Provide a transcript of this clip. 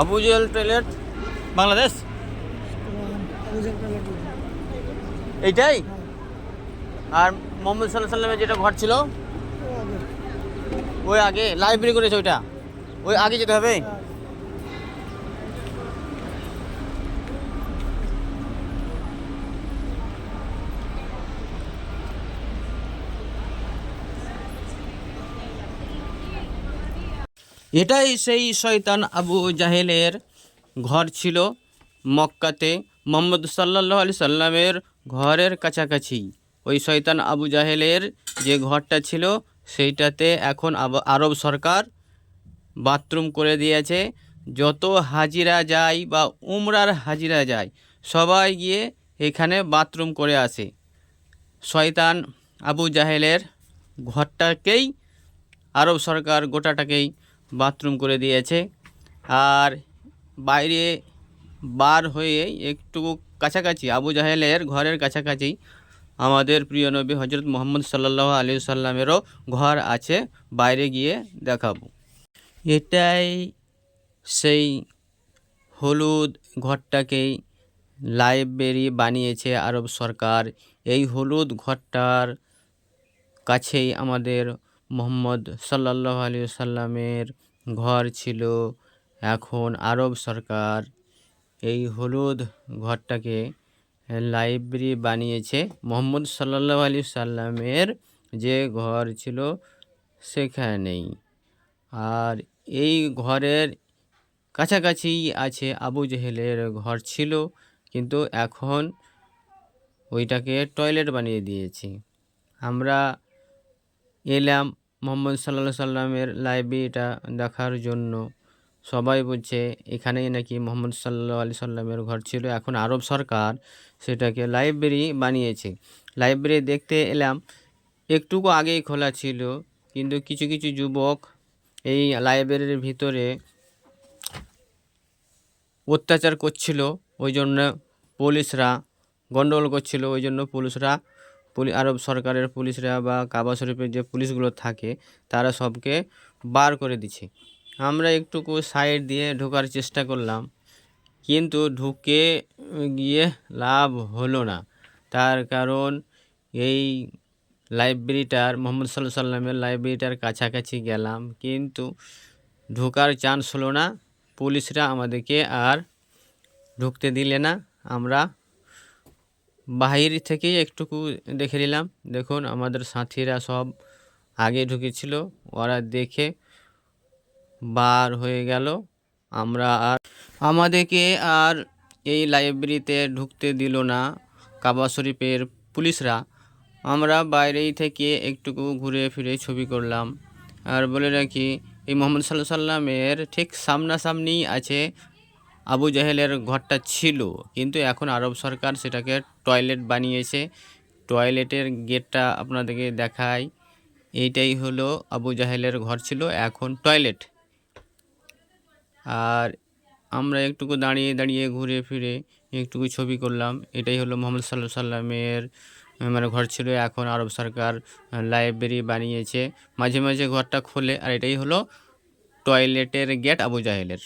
আবুজেল toilet Bangladesh? এইটাই? আর মোহাম্মদ সাল্লাহ সাল্লামের যেটা ঘর ছিল? ওই আগে লাইব্রেরি করেছে ওইটা। ওই আগে যেতে হবে? এটাই সেই শয়তান আবু জাহেলের ঘর ছিল মক্কাতে। মোহাম্মদ সাল্লাহ আলি সাল্লামের ঘরের কাছাকাছি। ওই শয়তান আবু জাহেলের যে ঘরটা ছিল, সেইটাতে এখন আরব সরকার বাথরুম করে দিয়েছে। যত হাজিরা যায় বা উমরার হাজিরা যায়, সবাই গিয়ে এখানে বাথরুম করে আসে। শয়তান আবু জাহেলের ঘরটাকেই আরব সরকার গোটাটাকেই বাথরুম করে দিয়েছে। আর বাইরে বার হয়ে একটু কাছাকাছি, আবু জাহেলের ঘরের কাছাকাছি আমাদের প্রিয় নবী হজরত মোহাম্মদ সাল্লাহ আলী সাল্লামেরও ঘর আছে। বাইরে গিয়ে দেখাবো। এটাই সেই হলুদ ঘরটাকেই লাইব্রেরি বানিয়েছে আরব সরকার। এই হলুদ ঘরটার কাছেই আমাদের মোহাম্মদ সাল্লাহ আলী সাল্লামের ঘর ছিল। এখন আরব সরকার এই হলুদ ঘরটাকে লাইব্রেরি বানিয়েছে। মোহাম্মদ সাল্লাহ আলী সাল্লামের যে ঘর ছিল সেখানেই। আর এই ঘরের কাছাকাছি আছে আবু জেহেলের ঘর ছিল, কিন্তু এখন ওইটাকে টয়লেট বানিয়ে দিয়েছে। আমরা এলাম মোহাম্মদ সাল্লা সাল্লামের লাইব্রেরিটা দেখার জন্য সবাই বলছে, এখানেই নাকি মোহাম্মদ সাল্লা আলি সাল্লামের ঘর ছিল, এখন আরব সরকার সেটাকে লাইব্রেরি বানিয়েছে। লাইব্রেরি দেখতে এলাম, একটুকু আগেই খোলা ছিল, কিন্তু কিছু কিছু যুবক এই লাইব্রেরির ভিতরে অত্যাচার করছিল ওই জন্য পুলিশরা গন্ডগোল করছিল ওই জন্য পুলিশরা পুলি, আরব সরকারের পুলিশরা বা কাবা শরীফের যে পুলিশগুলো থাকে, তারা সবকে বার করে দিচ্ছে আমরা একটুকু সাইড দিয়ে ঢোকার চেষ্টা করলাম, কিন্তু ঢুকে গিয়ে লাভ হলো না। তার কারণ এই লাইব্রেরিটার, মোহাম্মদ সাল্লাহ সাল্লামের লাইব্রেরিটার কাছাকাছি গেলাম, কিন্তু ঢোকার চান্স হলো না। পুলিশরা আমাদেরকে আর ঢুকতে দিলে না। আমরা বাহির থেকেই একটুকু দেখে নিলাম। দেখুন, আমাদের সাথীরা সব আগে ঢুকেছিল। ওরা দেখে বার হয়ে গেল। আমরা আর আমাদেরকে আর এই লাইব্রেরিতে ঢুকতে দিল না কাবা শরীফের পুলিশরা। আমরা বাইরেই থেকে একটুকু ঘুরে ফিরে ছবি করলাম। আর বলে রাখি, এই মোহাম্মদ সাল্লাহ সাল্লামের ঠিক সামনাসামনিই আছে আবু জাহেলের ঘরটা ছিল, কিন্তু এখন আরব সরকার সেটাকে টয়লেট বানিয়েছে। টয়লেটের গেটটা আপনাদেরকে দেখাই। এইটাই হলো আবু জাহেলের ঘর ছিল, এখন টয়লেট। আর আমরা একটুকু দাঁড়িয়ে দাঁড়িয়ে ঘুরে ফিরে একটুকু ছবি করলাম। এটাই হলো মোহাম্মদ সাল্লাহ সাল্লামের মানে ঘর ছিল, এখন আরব সরকার লাইব্রেরি বানিয়েছে। মাঝে মাঝে ঘরটা খোলে, আর এটাই হলো টয়লেটের গেট আবু জাহেলের।